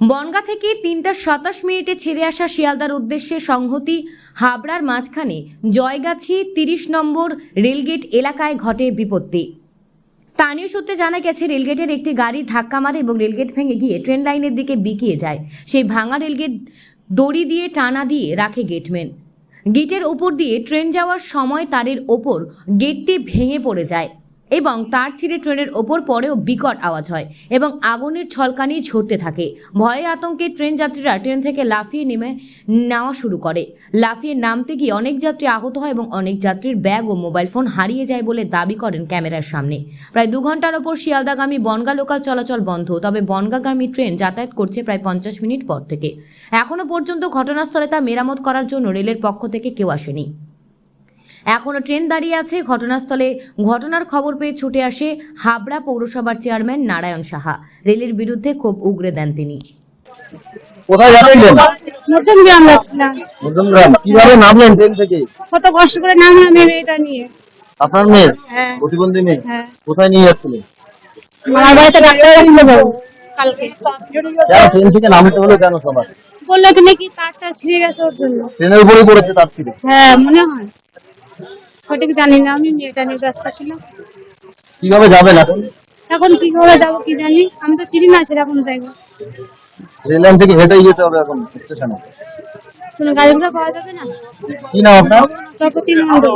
বনগা থেকে তিনটা সাতাশ মিনিটে ছেড়ে আসা শিয়ালদার উদ্দেশ্যে সংহতি হাবড়ার মাঝখানে জয়গাছি তিরিশ নম্বর রেলগেট এলাকায় ঘটে বিপত্তি। স্থানীয় সূত্রে জানা গেছে, রেলগেটের একটি গাড়ি ধাক্কা মারে এবং রেলগেট ভেঙে গিয়ে ট্রেন লাইনের দিকে বিকিয়ে যায়। সেই ভাঙা রেলগেট দড়ি দিয়ে টানা দিয়ে রাখে গেটম্যান। গেটের ওপর দিয়ে ট্রেন যাওয়ার সময় তারের ওপর গেটটি ভেঙে পড়ে যায়। এবং তার ছিঁড়ে ট্রেনের ওপর পরেও বিকট আওয়াজ হয় এবং আগুনের ছলকানি ঝরতে থাকে। ভয়ে আতঙ্কে ট্রেন যাত্রীরা ট্রেন থেকে লাফিয়ে নেমে নেওয়া শুরু করে। লাফিয়ে নামতে গিয়ে অনেক যাত্রী আহত হয় এবং অনেক যাত্রীর ব্যাগ ও মোবাইল ফোন হারিয়ে যায় বলে দাবি করেন ক্যামেরার সামনে। প্রায় দু ঘণ্টার ওপর শিয়ালদাগামী বনগা লোকাল চলাচল বন্ধ, তবে বনগাগামী ট্রেন যাতায়াত করছে প্রায় পঞ্চাশ মিনিট পর থেকে। এখনও পর্যন্ত ঘটনাস্থলে তা মেরামত করার জন্য রেলের পক্ষ থেকে কেউ আসেনি। এখনও ট্রেন দাঁড়িয়ে আছে। ঘটনাস্থলে ঘটনার খবর পেয়ে ছুটে আসে হাবড়া পৌরসভার চেয়ারম্যান নারায়ণ সাহা। রেলের বিরুদ্ধে ক্ষোভ উগরে দেন তিনি। কোথায় যাচ্ছিলেন নতুন গ্রাম যাচ্ছিলাম। মধ্যমগ্রাম কীভাবে নামলেন ট্রেন থেকে? কত কষ্ট করে নামলাম এই মেয়েটা নিয়ে। আপনার মেয়ে? হ্যাঁ। প্রতিবন্ধী মেয়ে? হ্যাঁ। কোথায় নিয়ে যাচ্ছিলেন? আমার বাড়িতে ডাক্তার নিয়ে যাব কালকে ট্রেন থেকে নামতে হলো কেন সবার? বলল তুমি কি তারটা ছিঁড়ে গেছে ওর জন্য। ট্রেনের উপরেই পড়েছে তার ছিল হ্যাঁ মনে হয়। সঠিক জানি না আমি মেয়েটা নিয়ে ব্যস্ত ছিলাম। কীভাবে যাবেন এখন? এখন কি করে যাব কি জানি আমি তো চিনি না সেরকম জায়গা রেল লাইন থেকে হেঁটেই যেতে হবে এখন স্টেশনে। কোনো গাড়ি ঘোড়া পাওয়া যাবে না? কি নাম আপনার? চপতি মন্ডল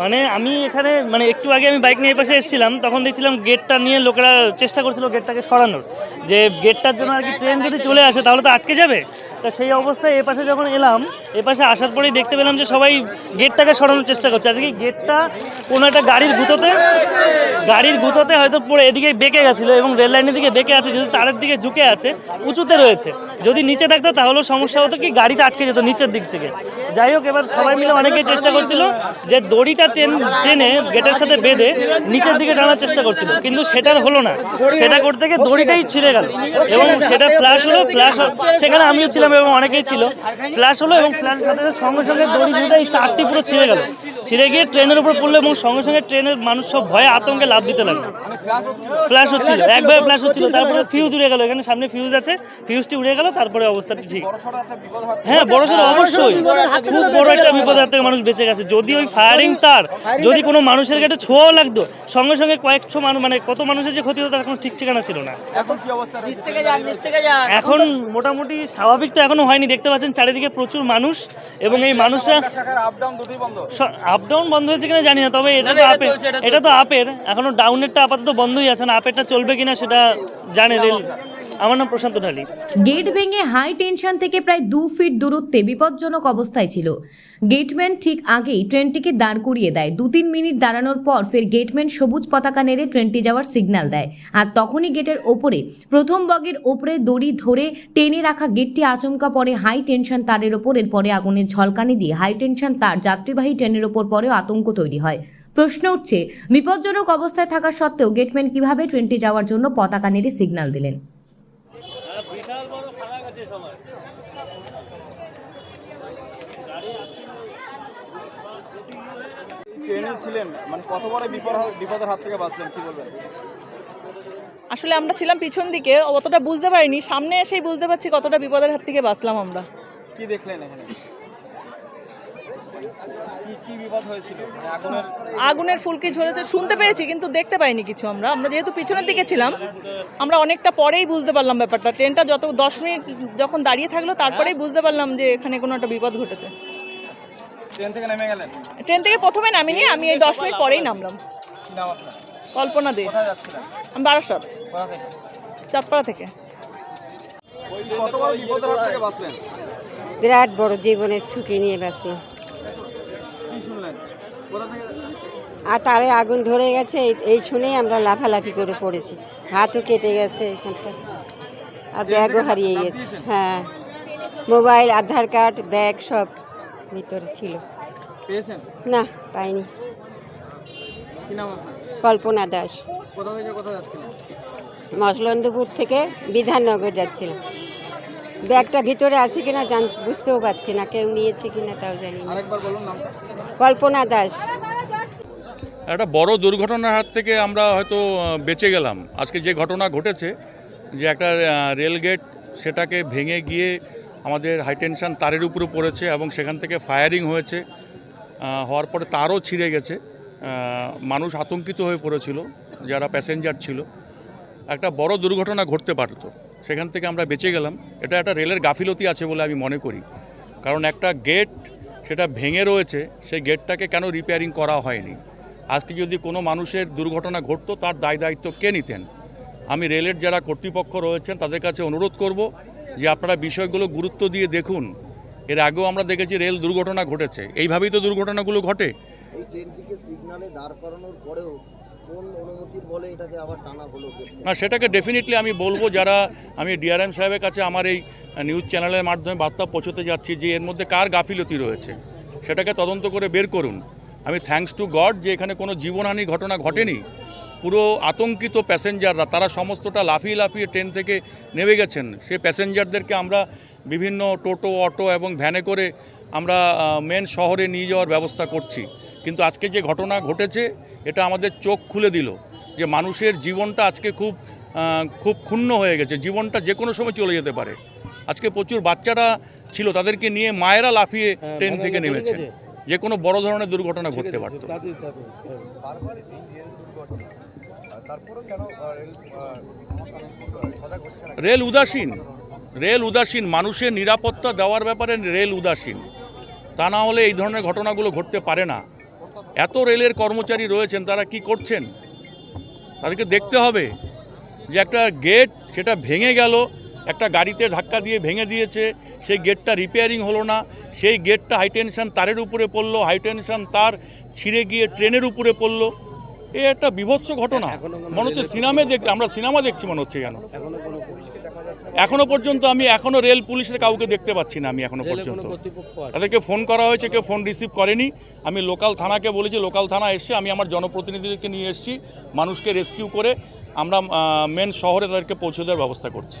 মানে আমি এখানে মানে একটু আগে আমি বাইক নিয়ে পাশে এসেছিলাম, তখন দেখছিলাম গেটটা নিয়ে লোকেরা চেষ্টা করছিল গেটটাকে সরানোর। যে গেটটার জন্য আর কি ট্রেন যদি চলে আসে, তাহলে তো আটকে যাবে। তা সেই অবস্থায় এ পাশে যখন এলাম এ পাশে আসার পরেই দেখতে পেলাম যে সবাই গেটটাকে সরানোর চেষ্টা করছে। আজকে গেটটা কোনো একটা গাড়ির গুঁতোতে গাড়ির গুঁতোতে হয়তো পড়ে এদিকে বেঁকে গেছিল এবং রেল লাইনের দিকে বেঁকে আছে, যদি তারের দিকে ঝুঁকে আছে, উঁচুতে রয়েছে। যদি নিচে থাকতো, তাহলেও সমস্যা হতো কি গাড়িতে আটকে যেত নিচের দিক থেকে। যাই হোক, এবার সবাই মিলে অনেকেই চেষ্টা করছিল যে দড়িটা ট্রেন ট্রেনে গেটের সাথে বেঁধে নিচের দিকে টানার চেষ্টা করছিল। কিন্তু সেটার হলো না। সেটা করতে গিয়ে দড়িটাই ছিঁড়ে গেল। এবং সেটা ফ্ল্যাশ হলো ফ্ল্যাশ সেখানে আমিও ছিলাম এবং অনেকেই ছিল। ফ্ল্যাশ হলো এবং ফ্ল্যাশের সাথে সঙ্গে সঙ্গে দড়ি ঝুঁটে এই তারটি পুরো ছিঁড়ে গেল। ছিঁড়ে গিয়ে ট্রেনের উপর পড়ল এবং সঙ্গে সঙ্গে ট্রেনের মানুষ সব ভয়ে আতঙ্কে লাভ দিতে লাগল। ফ্ল্যাশ হচ্ছিল একভাবে ফ্ল্যাশ হচ্ছিল। তারপরে ফিউজ উড়ে গেল। এখানে সামনে ফিউজ আছে। ফিউজটি উড়ে গেল, তারপরে অবস্থাটা ঠিক। হ্যাঁ বড় সড়ো অবশ্যই। খুব বড় একটা বিপদের হাত মানুষ বেঁচে গেছে। যদি ওই ফায়ারিং তার। যদি কোনো মানুষের গাড়ি ছোঁয়াও লাগতো সঙ্গে সঙ্গে কয়েকশো মানুষ মানে কত মানুষের যে ক্ষতি হতো তার কোনো ঠিক ঠিকানা ছিল না। এখন মোটামুটি স্বাভাবিক তো এখনও হয়নি। দেখতে পাচ্ছেন চারিদিকে প্রচুর মানুষ এবং এই মানুষরা আপ ডাউন বন্ধ। হয়েছে কিনা জানি না তবে এটা তো আপের এটা তো আপের। এখনও ডাউনেরটা আপাতত বন্ধই আছে না আপেরটা চলবে কিনা সেটা জানে রেল আমার নাম প্রশান্ত ঢালি। গেট ভেঙে হাই টেনশন থেকে প্রায় দু ফিট দূরত্বে বিপজ্জনক অবস্থায় ছিল। গেটম্যান ঠিক আগেই ট্রেনটিকে দাঁড় করিয়ে দেয়। দু তিন মিনিট দাঁড়ানোর পর ফের গেটম্যান সবুজ পতাকা নেড়ে ট্রেনটি যাওয়ার সিগন্যাল দেয়। আর তখনই গেটের ওপরে, প্রথম বগের ওপরে দড়ি ধরে টেনে রাখা গেটটি আচমকা পড়ে হাই টেনশন তারের ওপর। এরপরে আগুনের ঝলকানি দিয়ে হাই টেনশন তার যাত্রীবাহী ট্রেনের ওপর পরেও আতঙ্ক তৈরি হয়। প্রশ্ন উঠছে, বিপজ্জনক অবস্থায় থাকা সত্ত্বেও গেটম্যান কীভাবে ট্রেনটি যাওয়ার জন্য পতাকা নেড়ে সিগন্যাল দিলেন? ট্রেনে ছিলেন মানে কত বড় বিপদ বিপদের হাত থেকে বাঁচলেন কি বলবেন? আসলে আমরা ছিলাম পিছন দিকে অতটা বুঝতে পারিনি। সামনে এসেই বুঝতে পারছি কতটা বিপদের হাত থেকে বাঁচলাম আমরা। কি দেখলেন এখানে কি কি বিপদ হয়েছিল মানে আগুনের আগুনের ফুলকি ঝরেছে শুনতে পেয়েছি কিন্তু দেখতে পাইনি কিছু আমরা। আমরা যেহেতু পিছনের দিকে ছিলাম আমরা অনেকটা পরেই বুঝতে পারলাম ব্যাপারটা। ট্রেনটা যত দশ মিনিট যখন দাঁড়িয়ে থাকল তারপরেই বুঝতে পারলাম যে এখানে কোনো একটা বিপদ ঘটেছে। ট্রেন থেকে নেমে গেলেন? ট্রেন থেকে প্রথমে নামিনি আমি এই দশ মিনিট পরেই নামলাম। কল্পনা দে। আমি বারাসাত। চাঁদপাড়া থেকে। বিরাট বড় জীবনের ঝুঁকি নিয়ে বাঁচলাম কি শুনলেন কোথা থেকে আর তারে আগুন ধরে গেছে এই- শুনেই আমরা লাফালাফি করে পড়েছি। হাতও কেটে গেছে এখানটা আর ব্যাগও হারিয়ে গেছে। হ্যাঁ। মোবাইল আধার কার্ড ব্যাগ সব ভিতরে ছিল। না পাইনি। কল্পনা দাস। মসলন্দপুর থেকে বিধাননগর যাচ্ছিলাম। ব্যাগটা ভিতরে আছে কিনা জান বুঝতেও পারছি না কেউ নিয়েছে কিনা তাও জানি না। আরেকবার বলুন নামটা। কল্পনা দাস। একটা বড় দুর্ঘটনার হাত থেকে আমরা হয়তো বেঁচে গেলাম। আজকে যে ঘটনা ঘটেছে যে একটা রেল গেট সেটাকে ভেঙে গিয়ে আমাদের হাইটেনশন তারের উপরে পড়েছে এবং সেখান থেকে ফায়ারিং হয়েছে হওয়ার পরে তারও ছিঁড়ে গেছে। মানুষ আতঙ্কিত হয়ে পড়েছিল যারা প্যাসেঞ্জার ছিল। একটা বড় দুর্ঘটনা ঘটতে পারতো। সেখান থেকে আমরা বেঁচে গেলাম। এটা একটা রেলের গাফিলতি আছে বলে আমি মনে করি। কারণ একটা গেট সেটা ভেঙে রয়েছে, সেই গেটটাকে কেন রিপেয়ারিং করা হয়নি? আজকে যদি কোনো মানুষের দুর্ঘটনা ঘটতো, তার দায় দায়িত্ব কে নিতেন? আমি রেলের যারা কর্তৃপক্ষ রয়েছেন, তাদের কাছে অনুরোধ করব যে আপনারা বিষয়গুলো গুরুত্ব দিয়ে দেখুন। এর আগেও আমরা দেখেছি রেল দুর্ঘটনা ঘটেছে। এইভাবেই তো দুর্ঘটনাগুলো ঘটে। এই ট্রেনটিকে সিগনালে দাঁড় করানোর পরেও না, সেটাকে ডেফিনেটলি আমি বলব যারা, আমি ডিআরএম সাহেবের কাছে আমার এই নিউজ চ্যানেলের মাধ্যমে বার্তা পৌঁছতে যাচ্ছি যে এর মধ্যে কার গাফিলতি রয়েছে, সেটাকে তদন্ত করে বের করুন। আমি থ্যাংকস টু গড যে এখানে কোনো জীবনহানি ঘটনা ঘটেনি, পুরো আতঙ্কিত প্যাসেঞ্জাররা তারা সমস্তটা লাফিয়ে লাফিয়ে ট্রেন থেকে নেমে গেছেন। সে প্যাসেঞ্জারদেরকে আমরা বিভিন্ন টোটো, অটো এবং ভ্যানে করে আমরা মেন শহরে নিয়ে যাওয়ার ব্যবস্থা করছি। কিন্তু আজকে যে ঘটনা ঘটেছে এটা আমাদের চোখ খুলে দিল যে মানুষের জীবনটা আজকে খুব খুব ক্ষুণ্ণ হয়ে গেছে। জীবনটা যে কোনো সময় চলে যেতে পারে। আজকে প্রচুর বাচ্চারা ছিল তাদেরকে নিয়ে মায়েরা লাফিয়ে ট্রেন থেকে নেমেছে। যে কোনো বড় ধরনের দুর্ঘটনা ঘটতে পারত। রেল উদাসীন। রেল উদাসীন। মানুষের নিরাপত্তা দেওয়ার ব্যাপারে রেল উদাসীন। তা না হলে এই ধরনের ঘটনাগুলো ঘটতে পারে না। এত রেলের কর্মচারী রয়েছেন, তারা কি করছেন? তাদেরকে দেখতে হবে যে একটা গেট সেটা ভেঙে গেল, একটা গাড়িতে ধাক্কা দিয়ে ভেঙে দিয়েছে, সেই গেটটা রিপেয়ারিং হলো না, সেই গেটটা হাইটেনশান তারের উপরে পড়ল হাইটেনশান তার ছিঁড়ে গিয়ে ট্রেনের উপরে পড়ল। এ একটা বিভৎস ঘটনা। মনে হচ্ছে সিনেমা দেখ আমরা সিনেমা দেখছি মনে হচ্ছে কেন এখনও পর্যন্ত আমি এখনও রেল পুলিশের কাউকে দেখতে পাচ্ছি না আমি এখনও পর্যন্ত। তাদেরকে ফোন করা হয়েছে কেউ ফোন রিসিভ করেনি। আমি লোকাল থানাকে বলেছি লোকাল থানা এসে আমি আমার জনপ্রতিনিধিদেরকে নিয়ে এসেছি মানুষকে রেস্কিউ করে আমরা মেন শহরে তাদেরকে পৌঁছে দেওয়ার ব্যবস্থা করছি।